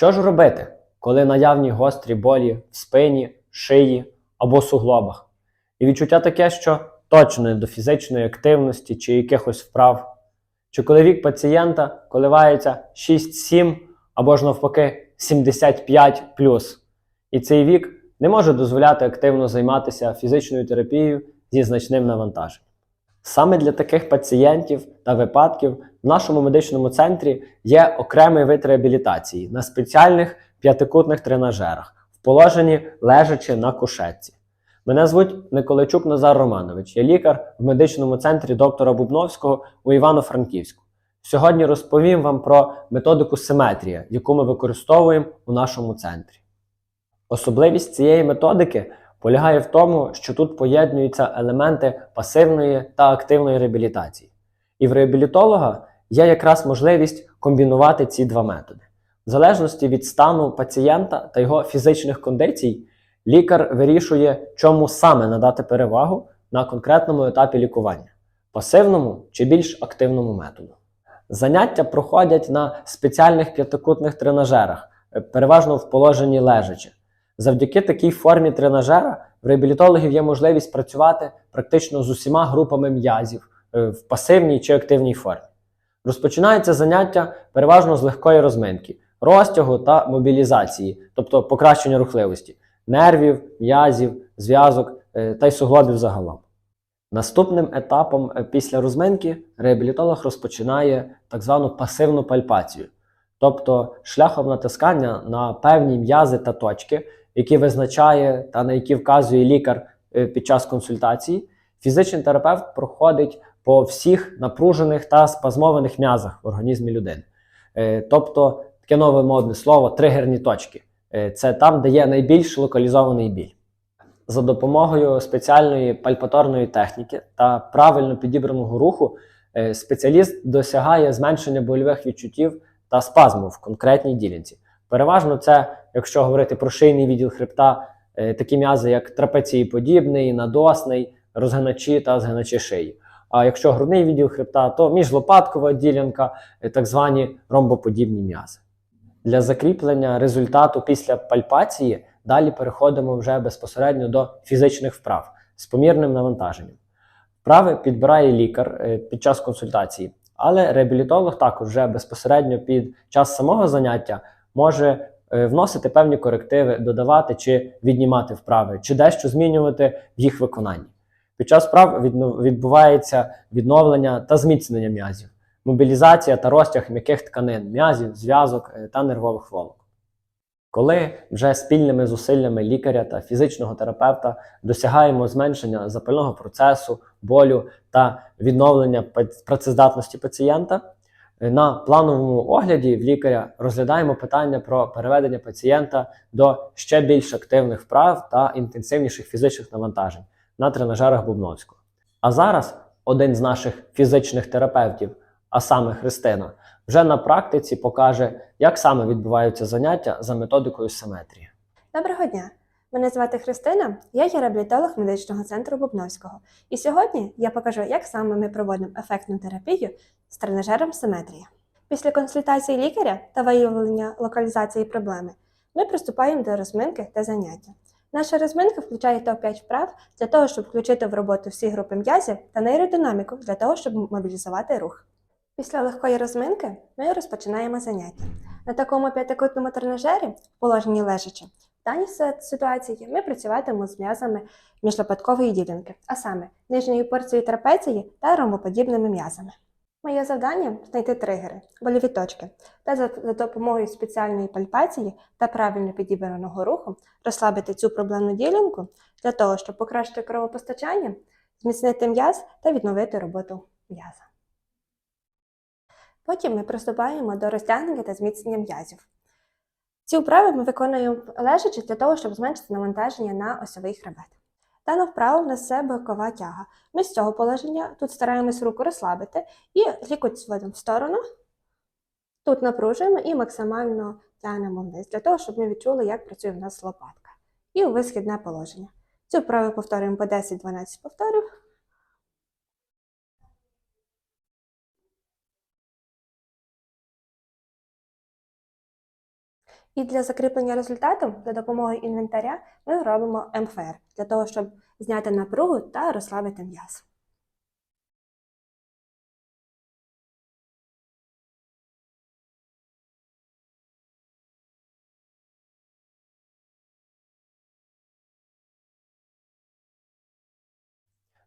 Що ж робити, коли наявні гострі болі в спині, шиї або суглобах? І відчуття таке, що точно не до фізичної активності чи якихось вправ. Чи коли вік пацієнта коливається 6-7 або ж навпаки 75 І цей вік не може дозволяти активно займатися фізичною терапією зі значним навантаженням. Саме для таких пацієнтів та випадків в нашому медичному центрі є окремий вид реабілітації на спеціальних п'ятикутних тренажерах, в положенні лежачи на кушетці. Мене звуть Николайчук Назар Романович, я лікар в медичному центрі доктора Бубновського у Івано-Франківську. Сьогодні розповім вам про методику симетрія, яку ми використовуємо у нашому центрі. Особливість цієї методики полягає в тому, що тут поєднуються елементи пасивної та активної реабілітації. І в реабілітолога є якраз можливість комбінувати ці два методи. В залежності від стану пацієнта та його фізичних кондицій, лікар вирішує, чому саме надати перевагу на конкретному етапі лікування пасивному чи більш активному методу. Заняття проходять на спеціальних п'ятикутних тренажерах, е, переважно в положенні лежачи. Завдяки такій формі тренажера в реабілітологів є можливість працювати практично з усіма групами м'язів е, в пасивній чи активній формі. Розпочинається заняття переважно з легкої розминки, розтягу та мобілізації, тобто покращення рухливості, нервів, м'язів, зв'язок е, та й суглобів загалом. Наступним етапом е, після розминки реабілітолог розпочинає так звану пасивну пальпацію, тобто шляхом натискання на певні м'язи та точки, які визначає та на які вказує лікар е, під час консультації, фізичний терапевт проходить по всіх напружених та спазмованих м'язах в організмі людини. Е, Тобто, таке нове модне слово тригерні точки. Е, Це там, де є найбільш локалізований біль. За допомогою спеціальної пальпаторної техніки та правильно підібраного руху спеціаліст досягає зменшення больових відчуттів та спазму в конкретній ділянці. Переважно це, якщо говорити про шийний відділ хребта, е, такі м'язи, як трапецієподібний, надосний, розгиначі та згиначі шиї. А якщо грудний відділ хребта, то міжлопаткова ділянка, е, так звані ромбоподібні м'язи. Для закріплення результату після пальпації далі переходимо вже безпосередньо до фізичних вправ з помірним навантаженням. Вправи підбирає лікар е, під час консультації, але реабілітолог також вже безпосередньо під час самого заняття може вносити певні корективи, додавати чи віднімати вправи, чи дещо змінювати в їх виконанні. Під час вправ відбувається відновлення та зміцнення м'язів, мобілізація та розтяг м'яких тканин, м'язів, зв'язок е, та нервових волок. Коли вже спільними зусиллями лікаря та фізичного терапевта досягаємо зменшення запального процесу, болю та відновлення працездатності пацієнта, е, на плановому огляді в лікаря розглядаємо питання про переведення пацієнта до ще більш активних вправ та інтенсивніших фізичних навантажень на тренажерах Бубновського. А зараз один з наших фізичних терапевтів, а саме Христина, вже на практиці покаже, як саме відбуваються заняття за методикою симетрії. Доброго дня! Мене звати Христина, я є реабілітолог медичного центру Бубновського. І сьогодні я покажу, як саме ми проводимо ефектну терапію з тренажером симетрія. Після консультації лікаря та виявлення локалізації проблеми ми приступаємо до розминки та заняття. Наша розминка включає топ-5 вправ для того, щоб включити в роботу всі групи м'язів та нейродинаміку для того, щоб мобілізувати рух. Після легкої розминки ми розпочинаємо заняття. На такому п'ятикутному тренажері положенні лежачи в даній ситуації ми працюватимемо з м'язами міжлопаткової ділянки, а саме нижньою порцією трапеції та ромбоподібними м'язами. Моє завдання знайти тригери, больові точки, та за допомогою спеціальної пальпації та правильно підібраного руху розслабити цю проблемну ділянку для того, щоб покращити кровопостачання, зміцнити м'яз та відновити роботу м'яза. Потім ми приступаємо до розтягнення та зміцнення м'язів. Ці вправи ми виконуємо лежачи для того, щоб зменшити навантаження на осьовий хребет. Дану вправу несе бокова тяга. Ми з цього положення тут стараємось руку розслабити і лікоть зводимо в сторону. Тут напружуємо і максимально тягнемо вниз, для того, щоб ми відчули, як працює в нас лопатка. І у висхідне положення. Цю вправу повторюємо по 10-12 повторів. І для закріплення результату за допомогою інвентаря ми робимо МФР для того, щоб зняти напругу та розслабити м'яз.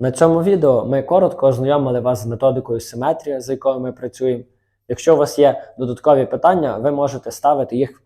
На цьому відео ми коротко ознайомили вас з методикою симетрія, з якою ми працюємо. Якщо у вас є додаткові питання, ви можете ставити їх в